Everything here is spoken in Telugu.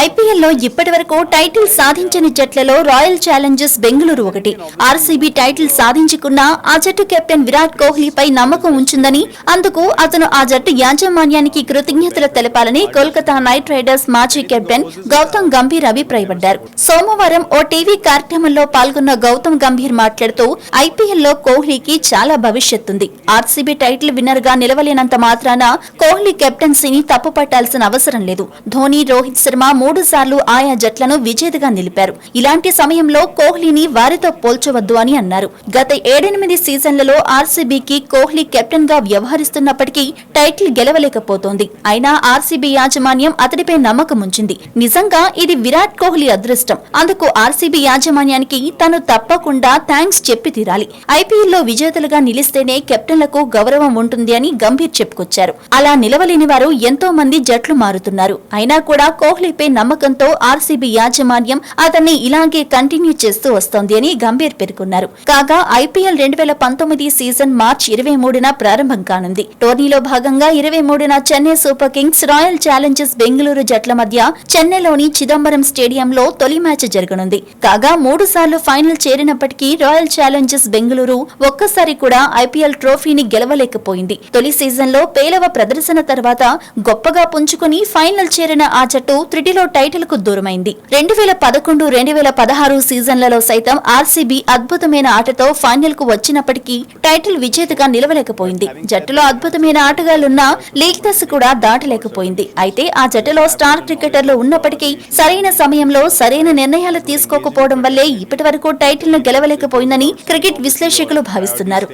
ఐపీఎల్లో ఇప్పటి వరకు టైటిల్ సాధించని జట్లలో రాయల్ ఛాలెంజర్స్ బెంగళూరు ఒకటి. ఆర్సీబీ టైటిల్ సాధించకున్నా ఆ జట్టు కెప్టెన్ విరాట్ కోహ్లీపై నమ్మకం ఉంచిందని అందుకు అతను ఆ జట్టు యాజమాన్యానికి కృతజ్ఞతలు తెలపాలని కోల్కతా నైట్ రైడర్స్ మాజీ కెప్టెన్ గౌతమ్ గంభీర్ అభిప్రాయపడ్డారు. సోమవారం ఓ టీవీ కార్యక్రమంలో పాల్గొన్న గౌతమ్ గంభీర్ మాట్లాడుతూ ఐపీఎల్లో కోహ్లీకి చాలా భవిష్యత్తుంది. ఆర్సీబీ టైటిల్ విన్నర్గా నిలవలేనంత మాత్రాన కోహ్లీ కెప్టెన్సీని తప్పు పట్టాల్సిన అవసరం లేదు. ధోని రోహిత్ శర్మ మూడు సార్లు ఆయా జట్లను విజేతగా నిలిపారు. ఇలాంటి సమయంలో కోహ్లీని వారితో పోల్చవద్దు అని అన్నారు. గత ఏడెనిమిది సీజన్లలో ఆర్సీబీకి కోహ్లీ కెప్టెన్గా వ్యవహరిస్తున్నప్పటికీ టైటిల్ గెలవలేకపోతోంది. అయినా ఆర్సీబీ యాజమాన్యం అతడిపై నమ్మకం ఉంచింది. నిజంగా ఇది విరాట్ కోహ్లీ అదృష్టం. అందుకు ఆర్సీబీ యాజమాన్యానికి తను తప్పకుండా థ్యాంక్స్ చెప్పి తీరాలి. ఐపీఎల్లో విజేతలుగా నిలిస్తేనే కెప్టెన్లకు గౌరవం ఉంటుంది అని గంభీర్ చెప్పుకొచ్చారు. అలా నిలవలేని వారు ఎంతో మంది జట్లు మారుతున్నారు. అయినా కూడా కోహ్లీపై నమ్మకంతో ఆర్సీబీ యాజమాన్యం అతన్ని ఇలాగే కంటిన్యూ చేస్తూ వస్తోంది అని గంభీర్ పేర్కొన్నారు. కాగా ఐపీఎల్ రెండు వేల పంతొమ్మిది సీజన్ మార్చి ఇరవై మూడున ప్రారంభం కానుంది. టోర్నీలో భాగంగా ఇరవై మూడున Chennai Super Kings Royal Challengers Bengaluru జట్ల మధ్య చెన్నైలోని చిదంబరం స్టేడియంలో తొలి మ్యాచ్ జరగనుంది. కాగా మూడు సార్లు ఫైనల్ చేరినప్పటికీ రాయల్ ఛాలెంజర్స్ బెంగళూరు ఒక్కసారి కూడా ఐపీఎల్ ట్రోఫీని గెలవలేకపోయింది. తొలి సీజన్లో పేలవ ప్రదర్శన తర్వాత గొప్పగా పుంజుకుని ఫైనల్ చేరిన ఆ జట్టు త్రిటిలో టైటిల్కు దూరమైంది. రెండు వేల పదకొండు రెండు వేల పదహారు సీజన్లలో సైతం ఆర్సీబీ అద్భుతమైన ఆటతో ఫైనల్కు వచ్చినప్పటికీ టైటిల్ విజేతగా నిలవలేకపోయింది. జట్టులో అద్భుతమైన ఆటగాళ్ళున్న లీగ్ దశ కూడా దాటలేకపోయింది. అయితే ఆ జట్టులో స్టార్ క్రికెటర్లు ఉన్నప్పటికీ సరైన సమయంలో సరైన నిర్ణయాలు తీసుకోకపోవడం వల్లే ఇప్పటి వరకు టైటిల్ను గెలవలేకపోయిందని క్రికెట్ విశ్లేషకులు భావిస్తున్నారు.